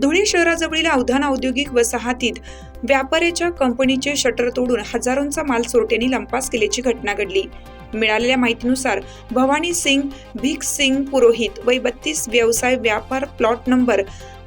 धुळे शहराजवळील अवधान औद्योगिक वसाहतीत व्यापाऱ्याच्या कंपनीचे शटर तोडून हजारोंचा माल चोरट्यांनी लंपास केल्याची घटना घडली. मिळालेल्या माहितीनुसार भवानी सिंग भिक सिंग पुरोहित वय बत्तीस व्यवसाय व्यापार प्लॉट नंबर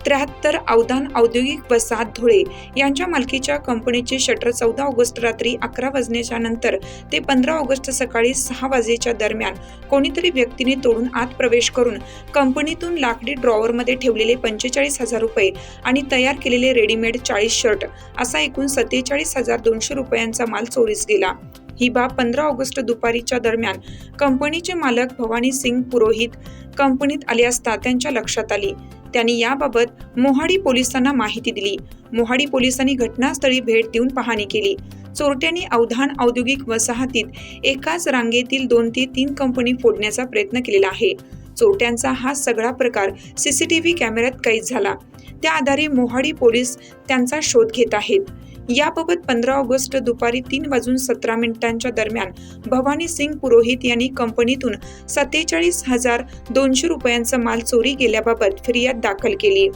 त्र्याहत्तर अवधान औद्योगिक वसाहत धुळे यांच्या मालकीच्या कंपनीचे शटर चौदा ऑगस्ट रात्री अकरा वाजण्याच्या नंतर ते पंधरा ऑगस्ट सकाळी सहा वाजेच्या दरम्यान कोणीतरी व्यक्तीने तोडून आत प्रवेश करून कंपनीतून लाकडी ड्रॉवरमध्ये ठेवलेले पंचेचाळीस हजार रुपये आणि तयार केलेले रेडीमेड चाळीस शर्ट असा एकूण सत्तेचाळीस हजार दोनशे रुपयांचा माल चोरीस गेला. ही बाब पंधरा ऑगस्ट दुपारीच्या दरम्यान कंपनीचे मालक भवानी सिंग पुरोहित कंपनीत आले असता त्यांच्या लक्षात आली. त्यांनी याबाबत मोहाडी पोलिसांना माहिती दिली. मोहाडी पोलिसांनी घटनास्थळी भेट देऊन पाहणी केली. चोरट्यांनी अवधान औद्योगिक वसाहतीत एकाच रांगेतील दोन ते तीन कंपनी फोडण्याचा प्रयत्न केलेला आहे. चोरट्यांचा हा सगळा प्रकार सीसीटीव्ही कॅमेऱ्यात कैद झाला. त्या आधारे मोहाडी पोलीस त्यांचा शोध घेत आहेत. याबाबत पंधरा ऑगस्ट दुपारी तीन वाजून सतरा मिनिटांच्या दरम्यान भवानी सिंग पुरोहित यांनी कंपनीतून सत्तेचाळीस हजार दोनशे रुपयांचा माल चोरी गेल्याबाबत फिर्याद दाखल केली.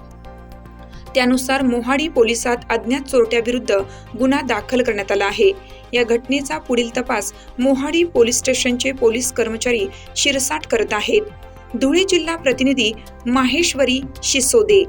त्यानुसार मोहाडी पोलिसात अज्ञात चोरट्याविरुद्ध गुन्हा दाखल करण्यात आला आहे. या घटनेचा पुढील तपास मोहाडी पोलीस स्टेशनचे पोलीस कर्मचारी शिरसाट करत आहेत. धुळे जिल्हा प्रतिनिधी माहेश्वरी शिसोदे